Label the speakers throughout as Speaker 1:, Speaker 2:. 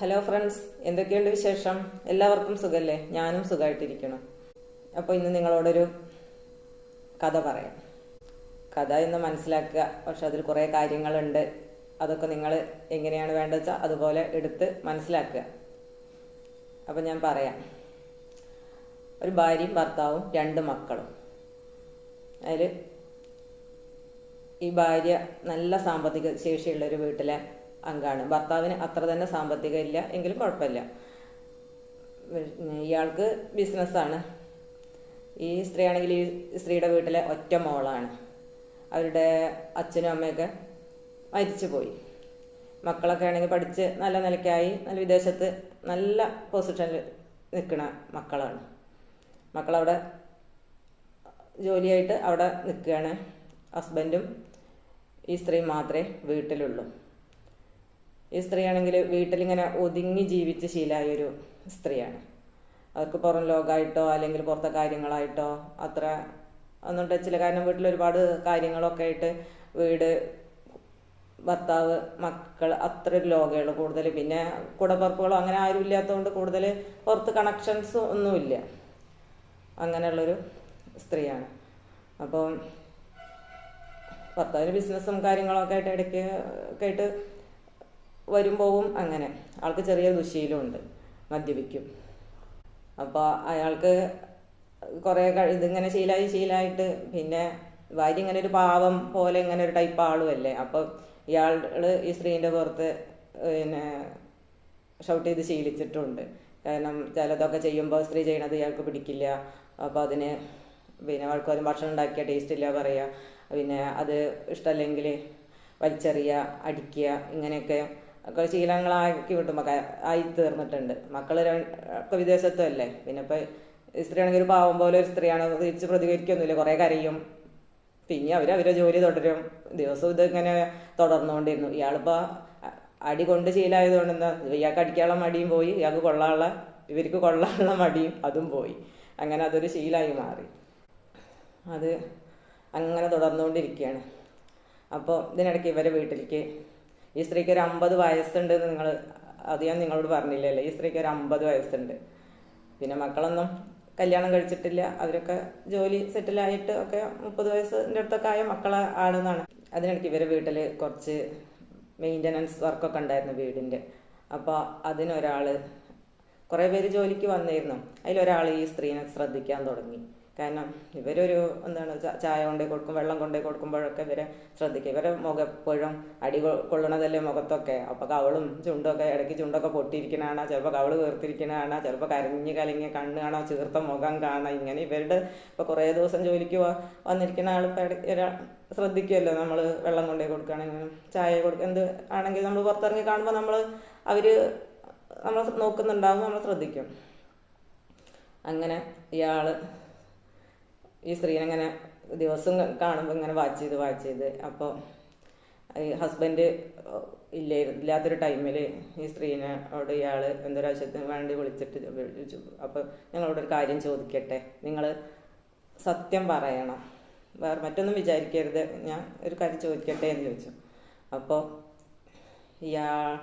Speaker 1: Hello friends എന്തൊക്കെയുണ്ട് വിശേഷം? എല്ലാവർക്കും സുഖല്ലേ? ഞാനും സുഖമായിട്ടിരിക്കണം അപ്പോൾ ഇന്ന് നിങ്ങളോടൊരു കഥ പറയാം. കഥ എന്ന് മനസ്സിലാക്കുക. പക്ഷെ അതിൽ കുറേ കാര്യങ്ങളുണ്ട്. അതൊക്കെ നിങ്ങൾ എങ്ങനെയാണ് വേണ്ടത് വെച്ചാൽ അതുപോലെ എടുത്ത് മനസ്സിലാക്കുക. അപ്പം ഞാൻ പറയാം. ഒരു ഭാര്യയും ഭർത്താവും രണ്ട് മക്കളും. അതിൽ ഈ ഭാര്യ നല്ല സാമ്പത്തിക ശേഷിയുള്ള ഒരു വീട്ടിലെ അംഗമാണ് ഭർത്താവിന് അത്ര തന്നെ സാമ്പത്തികം ഇല്ല എങ്കിലും കുഴപ്പമില്ല. ഇയാൾക്ക് ബിസിനസ്സാണ്. ഈ സ്ത്രീ ആണെങ്കിൽ ഈ സ്ത്രീയുടെ വീട്ടിലെ ഒറ്റ മോളാണ്. അവരുടെ അച്ഛനും അമ്മയൊക്കെ മരിച്ചു പോയി. മക്കളൊക്കെ ആണെങ്കിൽ പഠിച്ച് നല്ല നിലയ്ക്കായി നല്ല വിദേശത്ത് നല്ല പൊസിഷനിൽ നിൽക്കുന്ന മക്കളാണ്. മക്കളവിടെ ജോലിയായിട്ട് അവിടെ നിൽക്കുകയാണ്. ഹസ്ബൻഡും ഈ സ്ത്രീ മാത്രമേ വീട്ടിലുള്ളൂ. ഈ സ്ത്രീയാണെങ്കിൽ വീട്ടിലിങ്ങനെ ഒതുങ്ങി ജീവിച്ച് ശീലമായ ഒരു സ്ത്രീയാണ്. അവർക്ക് പുറം ലോകമായിട്ടോ അല്ലെങ്കിൽ പുറത്തെ കാര്യങ്ങളായിട്ടോ അത്ര ഒന്നും ടച്ചില്ല കാരണം വീട്ടിൽ ഒരുപാട് കാര്യങ്ങളൊക്കെ ആയിട്ട് വീട് ഭർത്താവ് മക്കൾ അത്ര ഒരു കൂടുതൽ. പിന്നെ കുടപ്പറപ്പുകളോ അങ്ങനെ ആരും ഇല്ലാത്തതുകൊണ്ട് കൂടുതൽ പുറത്ത് കണക്ഷൻസ് ഒന്നുമില്ല. അങ്ങനെയുള്ളൊരു സ്ത്രീയാണ്. അപ്പം ഭർത്താവിന് ബിസിനസ്സും കാര്യങ്ങളൊക്കെ ആയിട്ട് ഇടയ്ക്ക് ഒക്കെ ആയിട്ട് വരും പോവും അങ്ങനെ. ആൾക്ക് ചെറിയ ദുശീലമുണ്ട് മദ്യപിക്കും. അപ്പോൾ അയാൾക്ക് കുറേ ഇതിങ്ങനെ ശീലമായി ശീലമായിട്ട് പിന്നെ ഭാര്യ ഇങ്ങനെ ഒരു പാവം പോലെ ഇങ്ങനെ ഒരു ടൈപ്പ് ആളുമല്ലേ അപ്പോൾ ഇയാൾ ഈ സ്ത്രീന്റെ പുറത്ത് പിന്നെ ഷൗട്ട് ചെയ്ത് ശീലിച്ചിട്ടുണ്ട്. കാരണം ചിലതൊക്കെ ചെയ്യുമ്പോൾ സ്ത്രീ ചെയ്യണത് ഇയാൾക്ക് പിടിക്കില്ല. അപ്പോൾ അതിന് പിന്നെ ആൾക്കാർ ഭക്ഷണം ഉണ്ടാക്കിയ ടേസ്റ്റ് ഇല്ല പറയുക പിന്നെ അത് ഇഷ്ടമല്ലെങ്കിൽ വലിച്ചെറിയുക അടിക്കുക ഇങ്ങനെയൊക്കെ ഒക്കെ ശീലങ്ങളാക്കി വിട്ടു മക്ക ആയി തീർന്നിട്ടുണ്ട്. മക്കൾ ഒക്കെ വിദേശത്തുമല്ലേ? പിന്നെ സ്ത്രീ ആണെങ്കിൽ ഒരു പാവം പോലെ ഒരു സ്ത്രീയാണ് തിരിച്ച് പ്രതികരിക്കൊന്നുമില്ല കുറേ കരയും. പിന്നെ അവർ അവരെ ജോലി തുടരും. ദിവസവും ഇതിങ്ങനെ തുടർന്നുകൊണ്ടിരുന്നു. ഇയാളിപ്പോൾ അടി കൊണ്ട് ശീലമായതുകൊണ്ട് എന്താ ഇയാൾക്ക് അടിക്കാനുള്ള മടിയും പോയി ഇയാൾക്ക് കൊള്ളാനുള്ള ഇവർക്ക് കൊള്ളാനുള്ള മടിയും അതും പോയി. അങ്ങനെ അതൊരു ശീലമായി മാറി. അത് അങ്ങനെ തുടർന്നുകൊണ്ടിരിക്കുകയാണ്. അപ്പോൾ ഇതിനിടയ്ക്ക് ഇവരെ വീട്ടിലേക്ക് ഈ സ്ത്രീക്ക് ഒരു അമ്പത് വയസ്സുണ്ട് എന്ന് നിങ്ങൾ അത് ഞാൻ നിങ്ങളോട് പറഞ്ഞില്ലല്ലേ. ഈ സ്ത്രീക്ക് ഒരു അമ്പത് വയസ്സുണ്ട്. പിന്നെ മക്കളൊന്നും കല്യാണം കഴിച്ചിട്ടില്ല. അവരൊക്കെ ജോലി സെറ്റിലായിട്ട് ഒക്കെ മുപ്പത് വയസ്സിന്റെ അടുത്തൊക്കെ ആയ മക്കളെ ആണെന്നാണ്. അതിനിടയ്ക്ക് ഇവരെ വീട്ടിൽ കുറച്ച് മെയിന്റനൻസ് വർക്കൊക്കെ ഉണ്ടായിരുന്നു വീടിന്റെ അപ്പോൾ അതിനൊരാൾ കുറേ പേര് ജോലിക്ക് വന്നിരുന്നു. അതിലൊരാൾ ഈ സ്ത്രീനെ ശ്രദ്ധിക്കാൻ തുടങ്ങി. കാരണം ഇവരൊരു എന്താണ് ചായ കൊണ്ടേ കൊടുക്കും വെള്ളം കൊണ്ടേ കൊടുക്കുമ്പോഴൊക്കെ ഇവരെ ശ്രദ്ധിക്കുക ഇവരെ മുഖം എപ്പോഴും അടി കൊള്ളണതല്ലേ മുഖത്തൊക്കെ. അപ്പോൾ കവളും ചുണ്ടൊക്കെ ഇടയ്ക്ക് ചുണ്ടൊക്കെ പൊട്ടിയിരിക്കണാണ്? ചിലപ്പോൾ കവൾ വീർത്തിരിക്കണാണ്? ചിലപ്പോൾ കരഞ്ഞ് കലങ്ങി കണ്ണ് കാണാം ചീർത്ത മുഖം കാണാം ഇങ്ങനെ ഇവരുടെ ഇപ്പോൾ കുറേ ദിവസം ജോലിക്ക് വന്നിരിക്കുന്ന ആൾ ഒരാൾ ശ്രദ്ധിക്കുമല്ലോ നമ്മൾ വെള്ളം കൊണ്ടേ കൊടുക്കുകയാണെങ്കിലും ചായ കൊടുക്കുക എന്ത് ആണെങ്കിൽ നമ്മൾ പുറത്തിറങ്ങി കാണുമ്പോൾ നമ്മൾ അവർ നമ്മൾ നോക്കുന്നുണ്ടാവും നമ്മൾ ശ്രദ്ധിക്കും. അങ്ങനെ ഇയാൾ ഈ സ്ത്രീനെങ്ങനെ ദിവസം കാണുമ്പോൾ ഇങ്ങനെ വാച്ച് ചെയ്ത് വാച്ച് ചെയ്ത്. അപ്പോൾ ഈ ഹസ്ബൻഡ് ഇല്ലേ ഇല്ലാത്തൊരു ടൈമിൽ ഈ സ്ത്രീനെ അവിടെ ഇയാൾ എന്തൊരാവശ്യത്തിന് വേണ്ടി വിളിച്ചിട്ട് വിളിച്ചു. അപ്പോൾ ഞങ്ങളോടൊരു കാര്യം ചോദിക്കട്ടെ? നിങ്ങൾ സത്യം പറയണം. വേറെ മറ്റൊന്നും വിചാരിക്കരുത്. ഞാൻ ഒരു കാര്യം ചോദിക്കട്ടെ എന്ന് ചോദിച്ചു. അപ്പോൾ ഇയാൾ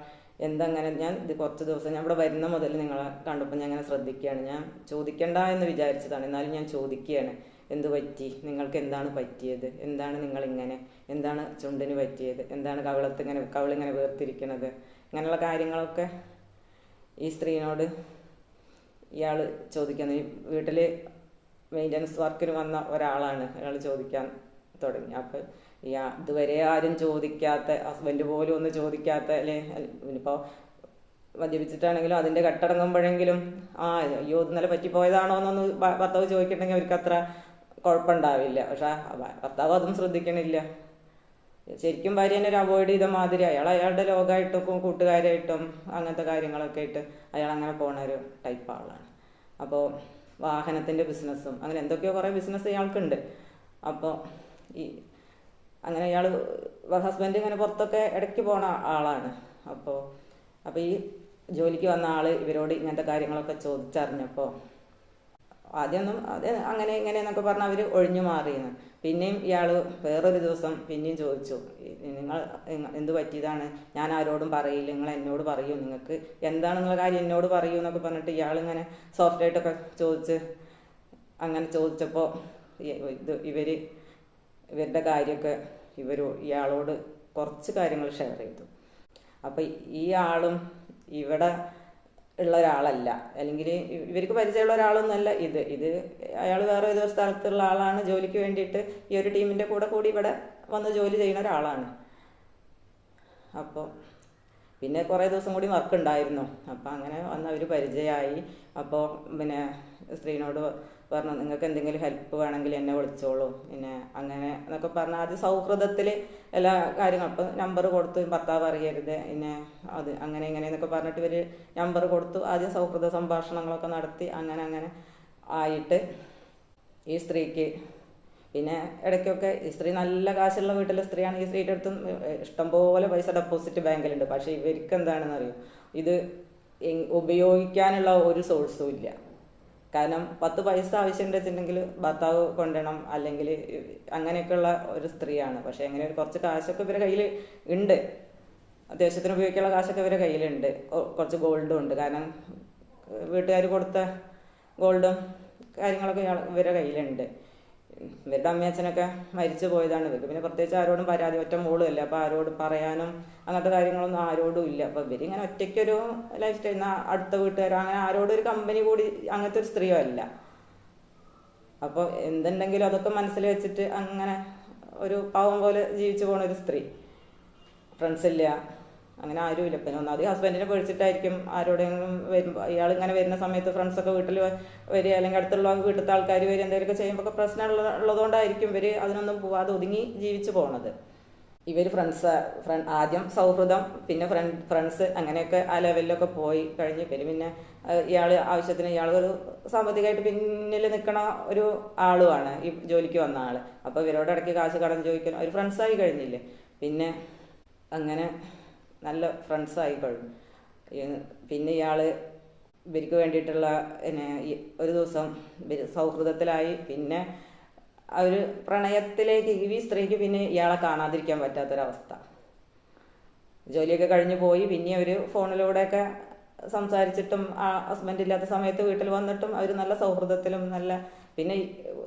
Speaker 1: എന്തങ്ങനെ ഞാൻ ഇത് കുറച്ച് ദിവസം ഞാൻ ഇവിടെ വരുന്ന മുതൽ നിങ്ങളെ കണ്ടപ്പോൾ ഞാൻ അങ്ങനെ ശ്രദ്ധിക്കുകയാണ്. ഞാൻ ചോദിക്കണ്ട എന്ന് വിചാരിച്ചതാണ്. എന്നാലും ഞാൻ ചോദിക്കുകയാണ്. എന്ത് പറ്റി? നിങ്ങൾക്ക് എന്താണ് പറ്റിയത്? എന്താണ് നിങ്ങളിങ്ങനെ? എന്താണ് ചുണ്ടിന് പറ്റിയത്? എന്താണ് കവിളത്ത് ഇങ്ങനെ കവിളിങ്ങനെ വേർതിരിക്കണത്? ഇങ്ങനെയുള്ള കാര്യങ്ങളൊക്കെ ഈ സ്ത്രീനോട് ഇയാൾ ചോദിക്കുന്നത് വീട്ടിൽ മെയിന്റനൻസ് വർക്കിന് വന്ന ഒരാളാണ് അയാൾ ചോദിക്കാൻ തുടങ്ങി. അപ്പോൾ ഈ ഇതുവരെ ആരും ചോദിക്കാത്ത ഹസ്ബൻഡ് പോലും ഒന്ന് ചോദിക്കാത്ത അല്ലേ? ഇപ്പോൾ മദ്യപിച്ചിട്ടാണെങ്കിലും അതിന്റെ കട്ടടങ്ങുമ്പോഴെങ്കിലും ആ അയ്യോ ഇന്നലെ പറ്റിപ്പോയതാണോ എന്നൊന്ന് ഭർത്താവ് ചോദിക്കണമെങ്കിൽ അവർക്ക് അത്ര കുഴപ്പമുണ്ടാവില്ല. പക്ഷെ ഭർത്താവ് അതും ശ്രദ്ധിക്കണില്ല. ശരിക്കും ഭാര്യനെ ഒരു അവോയ്ഡ് ചെയ്ത മാതിരി അയാൾ അയാളുടെ ലോകമായിട്ടും കൂട്ടുകാരായിട്ടും അങ്ങനത്തെ കാര്യങ്ങളൊക്കെ ആയിട്ട് അയാൾ അങ്ങനെ പോണ ഒരു ടൈപ്പ് ആളാണ്. അപ്പോൾ വാഹനത്തിന്റെ ബിസിനസ്സും അങ്ങനെ എന്തൊക്കെയോ കുറേ ബിസിനസ് ഇയാൾക്കുണ്ട്. അപ്പോൾ ഈ അങ്ങനെ അയാൾ ഹസ്ബൻഡ് ഇങ്ങനെ പുറത്തൊക്കെ ഇടയ്ക്ക് പോണ ആളാണ്. അപ്പോൾ അപ്പോൾ ഈ ജോലിക്ക് വന്ന ആൾ ഇവരോട് ഇങ്ങനത്തെ കാര്യങ്ങളൊക്കെ ചോദിച്ചറിഞ്ഞപ്പോൾ ആദ്യമൊന്നും അത് അങ്ങനെ ഇങ്ങനെ എന്നൊക്കെ പറഞ്ഞ് അവർ ഒഴിഞ്ഞു മാറിയെന്ന് പിന്നെയും ഇയാൾ വേറൊരു ദിവസം പിന്നെയും ചോദിച്ചു നിങ്ങൾ എന്ത് പറ്റിയതാണ്? ഞാൻ ആരോടും പറയില്ല നിങ്ങൾ എന്നോട് പറയൂ നിങ്ങൾക്ക് എന്താണ് നിങ്ങളുടെ കാര്യം എന്നോട് പറയൂ എന്നൊക്കെ പറഞ്ഞിട്ട് ഇയാളിങ്ങനെ സോഫ്റ്റായിട്ടൊക്കെ ചോദിച്ച് അങ്ങനെ ചോദിച്ചപ്പോൾ ഇത് ഇവർ ഇവരുടെ കാര്യമൊക്കെ ഇവർ ഇയാളോട് കുറച്ച് കാര്യങ്ങൾ ഷെയർ ചെയ്തു. അപ്പം ഈ ആളും ഇവിടെ ഉള്ള ഒരാളല്ല. അല്ലെങ്കിൽ ഇവർക്ക് പരിചയമുള്ള ഒരാളൊന്നുമല്ല ഇത് ഇത് അയാൾ വേറെ ഏതോ സ്ഥലത്തുള്ള ആളാണ്. ജോലിക്ക് വേണ്ടിയിട്ട് ഈ ഒരു ടീമിന്റെ കൂടെ കൂടി ഇവിടെ വന്ന് ജോലി ചെയ്യുന്ന ഒരാളാണ്. അപ്പോൾ പിന്നെ കുറേ ദിവസം കൂടി വർക്ക് ഉണ്ടായിരുന്നു. അപ്പോൾ അങ്ങനെ വന്ന് അവർ പരിചയമായി. അപ്പോൾ പിന്നെ സ്ത്രീനോട് പറഞ്ഞു നിങ്ങൾക്ക് എന്തെങ്കിലും ഹെൽപ്പ് വേണമെങ്കിൽ എന്നെ വിളിച്ചോളൂ. പിന്നെ അങ്ങനെ എന്നൊക്കെ പറഞ്ഞാൽ ആദ്യം സൗഹൃദത്തിൽ എല്ലാ കാര്യങ്ങളും അപ്പം നമ്പർ കൊടുത്തു ഭർത്താവ് അറിയരുത് പിന്നെ അത് അങ്ങനെ ഇങ്ങനെ എന്നൊക്കെ പറഞ്ഞിട്ട് ഇവർ നമ്പർ കൊടുത്തു ആദ്യം സൗഹൃദ സംഭാഷണങ്ങളൊക്കെ നടത്തി അങ്ങനെ അങ്ങനെ ആയിട്ട് ഈ സ്ത്രീക്ക് പിന്നെ ഇടയ്ക്കൊക്കെ ഈ സ്ത്രീ നല്ല കാശുള്ള വീട്ടിലെ സ്ത്രീയാണ് ഈ സ്ത്രീയുടെ അടുത്ത് ഇഷ്ടംപോലെ പൈസ ഡെപ്പോസിറ്റ് ബാങ്കിലുണ്ട്. പക്ഷേ ഇവർക്ക് എന്താണെന്ന് അറിയും ഇത് ഉപയോഗിക്കാനുള്ള ഒരു സോഴ്സും ഇല്ല. കാരണം പത്ത് പൈസ ആവശ്യമുണ്ട് വെച്ചിട്ടുണ്ടെങ്കിൽ ഭർത്താവ് കൊണ്ടുവരണം അല്ലെങ്കിൽ അങ്ങനെയൊക്കെയുള്ള ഒരു സ്ത്രീയാണ്. പക്ഷേ എങ്ങനെ ഒരു കുറച്ച് കാശൊക്കെ ഇവരുടെ കയ്യിൽ ഉണ്ട്. അത്യാവശ്യത്തിന് ഉപയോഗിക്കാനുള്ള കാശൊക്കെ ഇവരുടെ കയ്യിലുണ്ട്. കുറച്ച് ഗോൾഡും ഉണ്ട്. കാരണം വീട്ടുകാർ കൊടുത്ത ഗോൾഡും കാര്യങ്ങളൊക്കെ ഇയാൾ- ഇവരുടെ കയ്യിലുണ്ട്. ഇവരുടെ അമ്മയച്ഛനൊക്കെ മരിച്ചു പോയതാണ്. ഇവർക്ക് പിന്നെ പ്രത്യേകിച്ച് ആരോടും പരാതി ഒറ്റ മോളും അപ്പോൾ ആരോട് പറയാനും അങ്ങനത്തെ കാര്യങ്ങളൊന്നും ആരോടും ഇല്ല. അപ്പോൾ ഇവരിങ്ങനെ ഒറ്റയ്ക്കൊരു ലൈഫ് സ്റ്റൈൽ അടുത്ത വീട്ടുകാരോ അങ്ങനെ ആരോടും ഒരു കമ്പനി കൂടി അങ്ങനത്തെ ഒരു സ്ത്രീയോ അല്ല. അപ്പോൾ എന്തുണ്ടെങ്കിലും അതൊക്കെ മനസ്സിൽ വെച്ചിട്ട് അങ്ങനെ ഒരു പാവം പോലെ ജീവിച്ചു പോണ ഒരു സ്ത്രീ. ഫ്രണ്ട്സ് ഇല്ല. അങ്ങനെ ആരുമില്ല. പിന്നെ ഒന്നാമത് ഹസ്ബൻഡിനെ പേടിച്ചിട്ടായിരിക്കും ആരോടെങ്കിലും വരുമ്പോൾ ഇയാൾ ഇങ്ങനെ വരുന്ന സമയത്ത് ഫ്രണ്ട്സൊക്കെ വീട്ടിൽ വരിക അല്ലെങ്കിൽ അടുത്തുള്ള വീട്ടിലത്തെ ആൾക്കാർ വരിക എന്തെങ്കിലുമൊക്കെ ചെയ്യുമ്പോൾ പ്രശ്നം ഉള്ള ഉള്ളതുകൊണ്ടായിരിക്കും ഇവർ അതിനൊന്നും പോവാതെ ഒതുങ്ങി ജീവിച്ചു പോണത്. ഇവർ ഫ്രണ്ട്സ് ഫ്രണ്ട് ആദ്യം സൗഹൃദം പിന്നെ ഫ്രണ്ട് ഫ്രണ്ട്സ് അങ്ങനെയൊക്കെ ആ ലെവലിലൊക്കെ പോയി കഴിഞ്ഞ് ഇവർ പിന്നെ ഇയാൾ ആവശ്യത്തിന് ഇയാൾ ഒരു സാമ്പത്തികമായിട്ട് പിന്നിൽ നിൽക്കണ ഒരു ആളുമാണ് ഈ ജോലിക്ക് വന്ന ആൾ അപ്പോൾ ഇവരോട് ഇടയ്ക്ക് കാശ് കടം ചോദിക്കാൻ ഒരു ഫ്രണ്ട്സായി കഴിഞ്ഞില്ലേ? പിന്നെ അങ്ങനെ നല്ല ഫ്രണ്ട്സായി കഴിഞ്ഞു. ഈ- പിന്നെ ഇയാൾ ഇവർക്ക് വേണ്ടിയിട്ടുള്ള പിന്നെ ഒരു ദിവസം സൗഹൃദത്തിലായി. പിന്നെ അവർ പ്രണയത്തിലേക്ക് ഈ സ്ത്രീക്ക് പിന്നെ ഇയാളെ കാണാതിരിക്കാൻ പറ്റാത്തൊരവസ്ഥ. ജോലിയൊക്കെ കഴിഞ്ഞ് പോയി. പിന്നെ അവർ ഫോണിലൂടെയൊക്കെ സംസാരിച്ചിട്ടും ആ ഹസ്ബൻഡ് ഇല്ലാത്ത സമയത്ത് വീട്ടിൽ വന്നിട്ടും അവർ നല്ല സൗഹൃദത്തിലും നല്ല പിന്നെ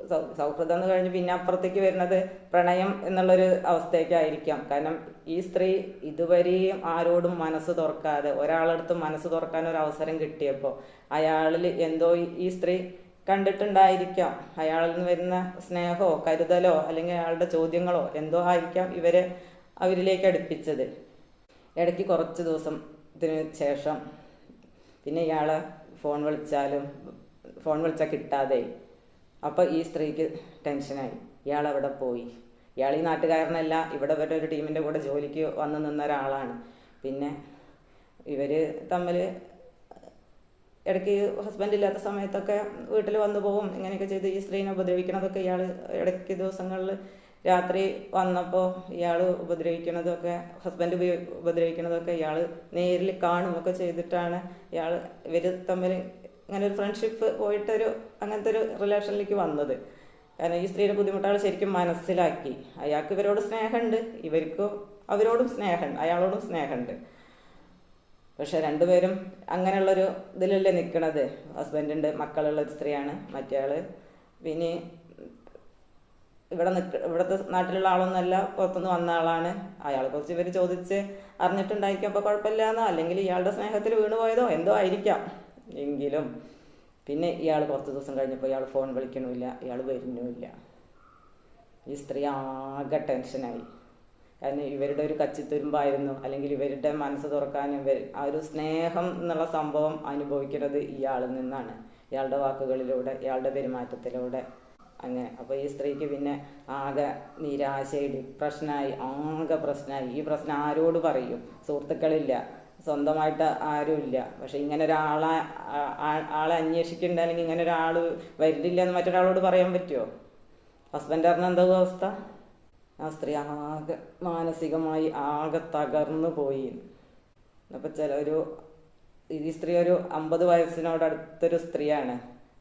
Speaker 1: സൗഹൃദം എന്ന് കഴിഞ്ഞ് പിന്നെ അപ്പുറത്തേക്ക് വരുന്നത് പ്രണയം എന്നുള്ളൊരു അവസ്ഥയ്ക്കായിരിക്കാം കാരണം ഈ സ്ത്രീ ഇതുവരെയും ആരോടും മനസ്സ് തുറക്കാതെ ഒരാളടുത്ത് മനസ്സ് തുറക്കാൻ ഒരു അവസരം കിട്ടിയപ്പോൾ അയാളിൽ എന്തോ ഈ- സ്ത്രീ കണ്ടിട്ടുണ്ടായിരിക്കാം. അയാളിൽ നിന്ന് വരുന്ന സ്നേഹമോ കരുതലോ അല്ലെങ്കിൽ അയാളുടെ ചോദ്യങ്ങളോ എന്തോ ആയിരിക്കാം ഇവരെ അവരിലേക്ക് അടുപ്പിച്ചത്. ഇടയ്ക്ക് കുറച്ച് ദിവസത്തിന് ശേഷം പിന്നെ ഇയാളെ ഫോൺ വിളിച്ചാലും ഫോൺ വിളിച്ചാൽ കിട്ടാതെ അപ്പോൾ ഈ സ്ത്രീക്ക് ടെൻഷനായി. ഇയാൾ അവിടെ പോയി. ഇയാൾ ഈ നാട്ടുകാരനല്ല ഇവിടെ വരെ ഒരു ടീമിന്റെ കൂടെ ജോലിക്ക് വന്ന് നിന്ന ഒരാളാണ്. പിന്നെ ഇവർ തമ്മിൽ ഇടയ്ക്ക് ഹസ്ബൻഡ് ഇല്ലാത്ത സമയത്തൊക്കെ വീട്ടിൽ വന്നു പോകും ഇങ്ങനെയൊക്കെ ചെയ്ത് ഈ സ്ത്രീനെ ഉപദ്രവിക്കണതൊക്കെ ഇയാൾ ഇടയ്ക്ക് ദിവസങ്ങളിൽ രാത്രി വന്നപ്പോൾ ഇയാൾ ഉപദ്രവിക്കണതൊക്കെ ഹസ്ബൻഡ് ഉപദ്രവിക്കണതൊക്കെ ഇയാൾ നേരിൽ കാണുമൊക്കെ ചെയ്തിട്ടാണ് ഇയാൾ ഇവർ തമ്മിൽ ഇങ്ങനെ ഒരു ഫ്രണ്ട്ഷിപ്പ് പോയിട്ടൊരു അങ്ങനത്തെ ഒരു റിലേഷനിലേക്ക് വന്നത്. കാരണം ഈ സ്ത്രീയുടെ ബുദ്ധിമുട്ടുകൾ ശരിക്കും മനസ്സിലാക്കി. അയാൾക്ക് ഇവരോട് സ്നേഹമുണ്ട് ഇവർക്കും അവരോടും സ്നേഹമുണ്ട് അയാളോടും സ്നേഹമുണ്ട് പക്ഷെ രണ്ടുപേരും അങ്ങനെയുള്ളൊരു ഇതിലല്ലേ നിൽക്കണത് ഹസ്ബൻഡുണ്ട് മക്കളുള്ള ഒരു സ്ത്രീയാണ് മറ്റേയാൾ പിന്നെ ഇവിടെ നിൽക്ക ഇവിടുത്തെ നാട്ടിലുള്ള ആളൊന്നുമല്ല പുറത്തുനിന്ന് വന്ന ആളാണ്. അയാളെ കുറിച്ച് ഇവർ ചോദിച്ച് അറിഞ്ഞിട്ടുണ്ടായിരിക്കും അപ്പോൾ കുഴപ്പമില്ലാന്നോ? അല്ലെങ്കിൽ ഇയാളുടെ സ്നേഹത്തിൽ വീണുപോയതോ? എന്തോ ആയിരിക്കാം. എങ്കിലും പിന്നെ ഇയാൾ കുറച്ച് ദിവസം കഴിഞ്ഞപ്പോൾ ഇയാൾ ഫോൺ വിളിക്കണമില്ല ഇയാൾ വരുന്നുമില്ല. ഈ സ്ത്രീ ആകെ ടെൻഷനായി കാരണം ഇവരുടെ ഒരു കച്ചിത്തുരുമ്പായിരുന്നു. അല്ലെങ്കിൽ ഇവരുടെ മനസ്സ് തുറക്കാൻ ഇവർ ആ ഒരു സ്നേഹം എന്നുള്ള സംഭവം അനുഭവിക്കുന്നത് ഇയാളിൽ നിന്നാണ്. ഇയാളുടെ വാക്കുകളിലൂടെ ഇയാളുടെ പെരുമാറ്റത്തിലൂടെ അങ്ങനെ. അപ്പോൾ ഈ സ്ത്രീക്ക് പിന്നെ ആകെ നിരാശയിൽ പ്രശ്നമായി ആകെ പ്രശ്നമായി. ഈ പ്രശ്നം ആരോട് പറയും? സുഹൃത്തുക്കളില്ല. സ്വന്തമായിട്ട് ആരുമില്ല. പക്ഷെ ഇങ്ങനെ ഒരാളെ ആളെ അന്വേഷിക്കണ്ട? അല്ലെങ്കിൽ ഇങ്ങനെ ഒരാൾ വരില്ല എന്ന് മറ്റൊരാളോട് പറയാൻ പറ്റുമോ ഹസ്ബൻഡ് പറഞ്ഞ എന്താ അവസ്ഥ? ആ സ്ത്രീ ആകെ മാനസികമായി ആകെ തകർന്നു പോയി. അപ്പം ചില ഒരു ഈ സ്ത്രീ ഒരു അമ്പത് വയസ്സിനോട് അടുത്തൊരു സ്ത്രീയാണ്.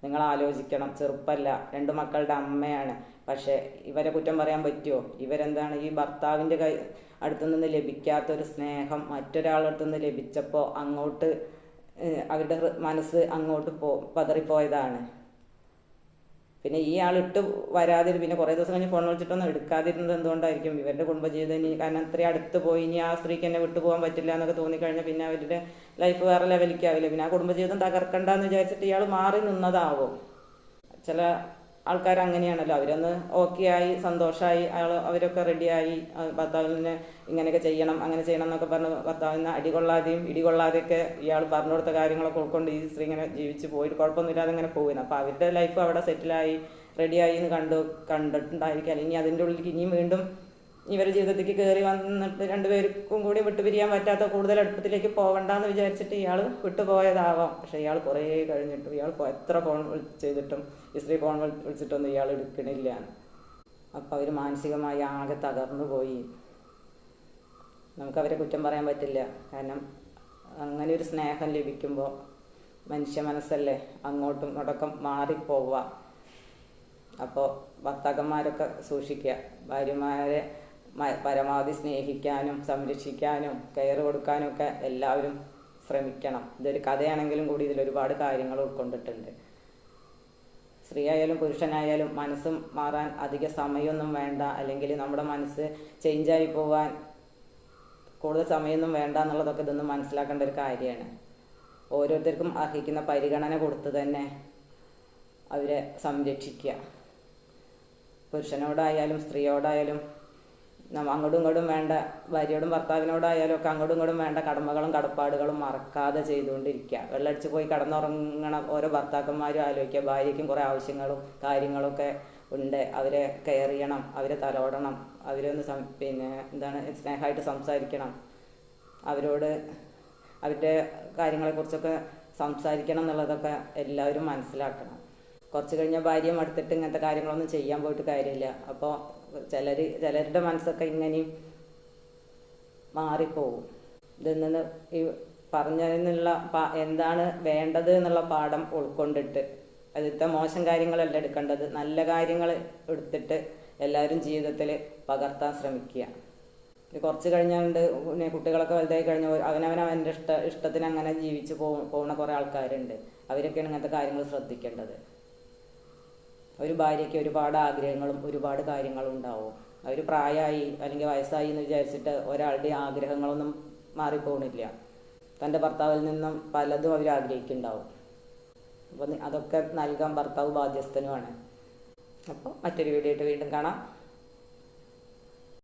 Speaker 1: നിങ്ങൾ ആലോചിക്കണം ചെറുപ്പമല്ല രണ്ടു മക്കളുടെ അമ്മയാണ്. പക്ഷേ ഇവരെ കുറ്റം പറയാൻ പറ്റുമോ ഇവരെന്താണ് ഈ ഭർത്താവിന്റെ കൈ അടുത്തു നിന്ന് ലഭിക്കാത്തൊരു സ്നേഹം മറ്റൊരാളുടെ അടുത്തു നിന്ന് ലഭിച്ചപ്പോൾ അങ്ങോട്ട് അവരുടെ മനസ്സ് അങ്ങോട്ട് പോ പതറിപ്പോയതാണ്. പിന്നെ ഈ ആൾ ഇട്ട് വരാതിരുന്നു പിന്നെ കുറേ ദിവസം കഴിഞ്ഞ് ഫോൺ വിളിച്ചിട്ടൊന്നും എടുക്കാതിരുന്നത് എന്തുകൊണ്ടായിരിക്കും? ഇവരുടെ കുടുംബജീവിതം ഇനി കാരണം ഇത്രയും അടുത്ത് പോയി ഇനി ആ സ്ത്രീക്ക് എന്നെ വിട്ടു പോകാൻ പറ്റില്ല എന്നൊക്കെ തോന്നിക്കഴിഞ്ഞാൽ പിന്നെ അവരുടെ ലൈഫ് വേറെ ലെവലിക്കാവില്ല പിന്നെ ആ കുടുംബജീവിതം തകർക്കണ്ടെന്ന് വിചാരിച്ചിട്ട് ഇയാൾ മാറി നിന്നതാവും. ചില ആൾക്കാർ അങ്ങനെയാണല്ലോ അവരൊന്ന് ഓക്കെ ആയി സന്തോഷമായി അയാൾ അവരൊക്കെ റെഡിയായി ഭർത്താവിനെ ഇങ്ങനെയൊക്കെ ചെയ്യണം അങ്ങനെ ചെയ്യണം എന്നൊക്കെ പറഞ്ഞ് ഭർത്താവിന് അടികൊള്ളാതെയും ഇടികൊള്ളാതെയൊക്കെ ഇയാൾ പറഞ്ഞു കൊടുത്ത കാര്യങ്ങളൊക്കെ ഉൾക്കൊണ്ട് ഈ സ്ത്രീ ഇങ്ങനെ ജീവിച്ച് പോയിട്ട് കുഴപ്പമൊന്നുമില്ലാതെ ഇങ്ങനെ പോകുന്നു അപ്പോൾ അവരുടെ ലൈഫ് അവിടെ സെറ്റിലായി റെഡിയായി എന്ന് കണ്ടു കണ്ടിട്ടുണ്ടായിരിക്കും. അല്ലെങ്കിൽ അതിന്റെ ഉള്ളിൽ ഇനിയും വീണ്ടും ഇവരുടെ ജീവിതത്തിലേക്ക് കയറി വന്നിട്ട് രണ്ടുപേർക്കും കൂടി വിട്ടുപിരിയാൻ പറ്റാത്ത കൂടുതൽ അടുപ്പത്തിലേക്ക് പോകണ്ടെന്ന് വിചാരിച്ചിട്ട് ഇയാൾ വിട്ടുപോയതാവാം. പക്ഷേ ഇയാൾ കുറേ കഴിഞ്ഞിട്ടും ഇയാൾ എത്ര ഫോൺ വിളിച്ചിട്ടും ഈ സ്ത്രീ ഫോൺ വിളി- വിളിച്ചിട്ടൊന്നും ഇയാൾ എടുക്കണില്ല. അപ്പോൾ അവർ മാനസികമായി ആകെ തകർന്നു പോയി. നമുക്കവരെ കുറ്റം പറയാൻ പറ്റില്ല. കാരണം അങ്ങനെ ഒരു സ്നേഹം ലഭിക്കുമ്പോൾ മനുഷ്യ മനസ്സല്ലേ അങ്ങോട്ടും ഇങ്ങോട്ടൊക്കെ മാറിപ്പോവുക അപ്പോൾ ഭർത്താക്കന്മാരൊക്കെ സൂക്ഷിക്കുക ഭാര്യമാരെ പരമാവധി സ്നേഹിക്കാനും സംരക്ഷിക്കാനും കെയർ കൊടുക്കാനും ഒക്കെ എല്ലാവരും ശ്രമിക്കണം. ഇതൊരു കഥയാണെങ്കിലും കൂടി ഇതിൽ ഒരുപാട് കാര്യങ്ങൾ ഉൾക്കൊണ്ടിട്ടുണ്ട്. സ്ത്രീ ആയാലും പുരുഷനായാലും മനസ്സ് മാറാൻ അധിക സമയമൊന്നും വേണ്ട. അല്ലെങ്കിൽ നമ്മുടെ മനസ്സ് ചേഞ്ചായി പോവാൻ കൂടുതൽ സമയമൊന്നും വേണ്ട എന്നുള്ളതൊക്കെ ഇതൊന്നും മനസ്സിലാക്കേണ്ട ഒരു കാര്യമാണ്. ഓരോരുത്തർക്കും അർഹിക്കുന്ന പരിഗണന കൊടുത്ത് തന്നെ അവരെ സംരക്ഷിക്കുക. പുരുഷനോടായാലും സ്ത്രീയോടായാലും അങ്ങോട്ടും ഇങ്ങോട്ടും വേണ്ട ഭാര്യയോടും ഭർത്താവിനോടായാലും ഒക്കെ അങ്ങോട്ടും ഇങ്ങോട്ടും വേണ്ട കടമകളും കടപ്പാടുകളും മറക്കാതെ ചെയ്തുകൊണ്ടിരിക്കുക. വെള്ളടിച്ച് പോയി കടന്നുറങ്ങണം ഓരോ ഭർത്താക്കന്മാരും ആലോചിക്കുക. ഭാര്യയ്ക്കും കുറേ ആവശ്യങ്ങളും കാര്യങ്ങളൊക്കെ ഉണ്ട്. അവരെ കെയർ ചെയ്യണം അവരെ തലോടണം അവരെ ഒന്ന് സം പിന്നെ എന്താണ് സ്നേഹമായിട്ട് സംസാരിക്കണം. അവരോട് അവരുടെ കാര്യങ്ങളെക്കുറിച്ചൊക്കെ സംസാരിക്കണം എന്നുള്ളതൊക്കെ എല്ലാവരും മനസ്സിലാക്കണം. കുറച്ച് കഴിഞ്ഞാൽ ഭാര്യ മടുത്തിട്ട് ഇങ്ങനത്തെ കാര്യങ്ങളൊന്നും ചെയ്യാൻ പോയിട്ട് കാര്യമില്ല. അപ്പോൾ ചിലർ ചിലരുടെ മനസ്സൊക്കെ ഇങ്ങനെയും മാറിപ്പോവും. ഇതിൽ നിന്ന് ഈ പറഞ്ഞതിൽ നിന്നുള്ള പാ- എന്താണ് വേണ്ടത് എന്നുള്ള പാഠം ഉൾക്കൊണ്ടിട്ട് അതിലത്തെ മോശം കാര്യങ്ങളല്ല എടുക്കേണ്ടത്. നല്ല കാര്യങ്ങൾ എടുത്തിട്ട് എല്ലാവരും ജീവിതത്തിൽ പകർത്താൻ ശ്രമിക്കുക. കുറച്ച് കഴിഞ്ഞുകൊണ്ട് പിന്നെ കുട്ടികളൊക്കെ വലുതായി കഴിഞ്ഞ അവനവൻ അവന്റെ ഇഷ്ട ഇഷ്ടത്തിന് അങ്ങനെ ജീവിച്ച് പോകുന്ന കുറേ ആൾക്കാരുണ്ട്. അവരൊക്കെയാണ് ഇങ്ങനത്തെ കാര്യങ്ങൾ ശ്രദ്ധിക്കേണ്ടത്. ഒരു ഭാര്യയ്ക്ക് ഒരുപാട് ആഗ്രഹങ്ങളും ഒരുപാട് കാര്യങ്ങളും ഉണ്ടാവും. അവർ പ്രായമായി അല്ലെങ്കിൽ വയസ്സായി എന്ന് വിചാരിച്ചിട്ട് ഒരാളുടെ ആഗ്രഹങ്ങളൊന്നും മാറിപ്പോണില്ല. തന്റെ ഭർത്താവിൽ നിന്നും പലതും അവർ ആഗ്രഹിക്കുന്നുണ്ടാവും. അപ്പം അതൊക്കെ നൽകാൻ ഭർത്താവ് ബാധ്യസ്ഥനുമാണ്. അപ്പോൾ മറ്റൊരു വീഡിയോ ആയിട്ട് വീണ്ടും കാണാം.